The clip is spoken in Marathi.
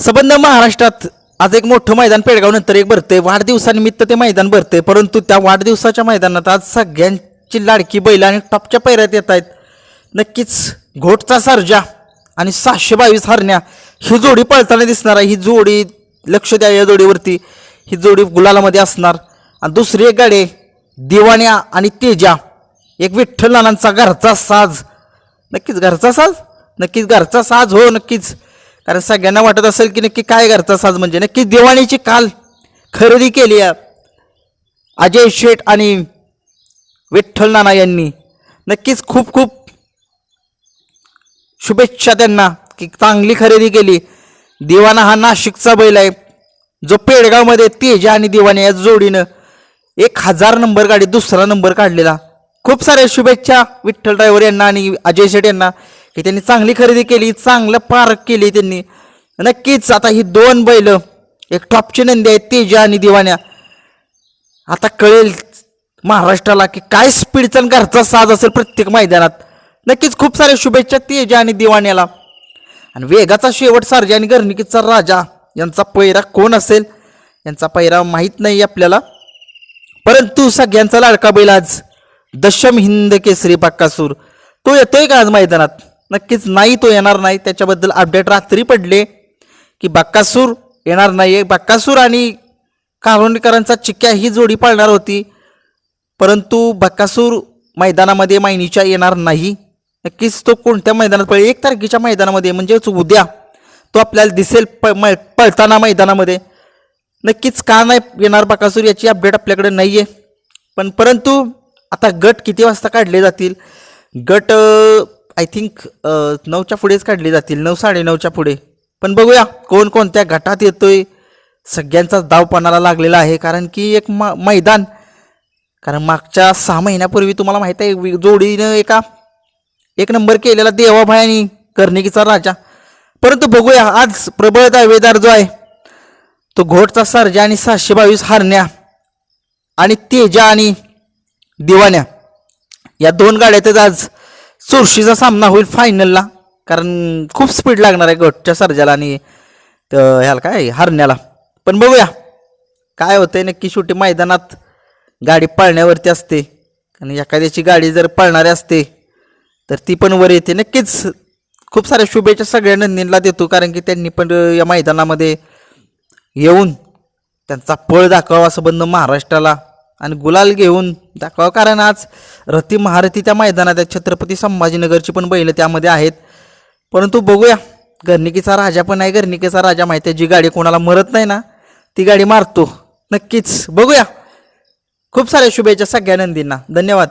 संबंध महाराष्ट्रात आज एक मोठं मैदान पेडगाव नंतर एक भरते वाढदिवसानिमित्त ते मैदान भरते परंतु त्या वाढदिवसाच्या मैदानात आज सगळ्यांची लाडकी बैल आणि टॉपच्या पैऱ्यात येत आहेत. नक्कीच घोटचा सर्जा आणि सहाशे बावीस हरण्या ही जोडी पळताना दिसणार आहे. ही जोडी लक्ष द्या या जोडीवरती. ही जोडी गुलालामध्ये असणार. आणि दुसरी एक गाडी दिवाण्या आणि तेजा. एक विठ्ठल नानांचा घरचा साज. नक्कीच घरचा साज? नक्कीच घरचा साज. हो नक्कीच. कारण सगळ्यांना वाटत असेल की नक्की काय करतात साज म्हणजे नक्कीच दिवाणीची काल खरेदी केली आहे. अजय शेठ आणि विठ्ठल नाना यांनी. नक्कीच खूप खूप शुभेच्छा त्यांना की चांगली खरेदी केली. दिवाना हा नाशिकचा बैल आहे. जो पेडगावमध्ये तेजा आणि दिवाने या जोडीनं एक हजार नंबर गाडी दुसरा नंबर काढलेला. खूप साऱ्या शुभेच्छा विठ्ठल ड्रायव्हर यांना आणि अजय शेठ यांना. की त्यांनी चांगली खरेदी केली चांगलं पार्क केली त्यांनी. नक्कीच आता ही दोन बैल एक टॉपची नंदी आहे तेजा आणि दिवाण्या. आता कळेल महाराष्ट्राला की काय स्पीडचा आणि घरचा साज असेल प्रत्येक मैदानात. नक्कीच खूप साऱ्या शुभेच्छा तेजा आणि दिवाण्याला. आणि वेगाचा शेवट सार्जा आणि गर्णिकीचा राजा. यांचा पैरा कोण असेल? यांचा पैरा माहीत नाही आपल्याला. परंतु सगळ्यांचा लाडका बैल आज. दशम हिंद केसरी बाक्कासूर तो येतोय का आज मैदानात? नक्कीच नाही तो येणार नाही. त्याच्याबद्दल अपडेट रात्री पडले की बाक्कासूर येणार नाही बाक्कासूर आणि कालोनीकरांचा चिक्क्या ही जोडी पाळणार होती. परंतु बक्कासूर मैदानामध्ये मायनीच्या येणार नाही. नक्कीच तो कोणत्या मैदानात पळेल? एक तारखेच्या मैदानामध्ये म्हणजेच उद्या तो आपल्याला दिसेल प मै पळताना मैदानामध्ये. नक्कीच का नाही येणार बकासूर याची अपडेट आपल्याकडे नाही आहे पण परंतु आता गट किती वाजता काढले जातील? गट आय थिंक uh, नऊच्या पुढेच काढले जातील. नऊ साडेनऊच्या पुढे. पण बघूया कोण कोणत्या गटात येतोय. सगळ्यांचाच दावपणाला लागलेला आहे. कारण की एक म मैदान. कारण मागच्या सहा महिन्यापूर्वी तुम्हाला माहीत आहे जोडीनं एका एक नंबर केलेला देवाभाई आणि कर्णिकीचा राजा. परंतु बघूया आज प्रबळ दावेदार जो आहे तो घोटचा सर्जा आणि सातशे बावीस हारण्या आणि तेजा आणि दिवाण्या. या दोन गाड्यातच आज चुरशीचा सामना होईल फायनलला कारण खूप स्पीड लागणार आहे घोटच्या सर्जाला आणि ह्याला काय? हरण्याला. पण बघूया. काय होतंय नक्की शेवटी मैदानात गाडी पळण्यावरती असते. आणि एखाद्याची गाडी जर पळणारी असते तर ती पण वर येते. नक्कीच खूप साऱ्या शुभेच्छा सगळ्या नंदींना देतो कारण की त्यांनी पण या मैदानामध्ये येऊन त्यांचा पळ दाखवावा संबंध महाराष्ट्राला आणि गुलाल घेऊन दाखवा. कारण आज रती महारथी त्या मैदानात आहेत. छत्रपती संभाजीनगरची पण बैलं त्यामध्ये आहेत. परंतु बघूया गर्निकीचा राजा पण आहे. गर्णिकेचा राजा माहिती आहे जी गाडी कोणाला मरत नाही ना ती गाडी मारतो. नक्कीच बघूया. खूप साऱ्या शुभेच्छा सगळ्या नंदींना. धन्यवाद.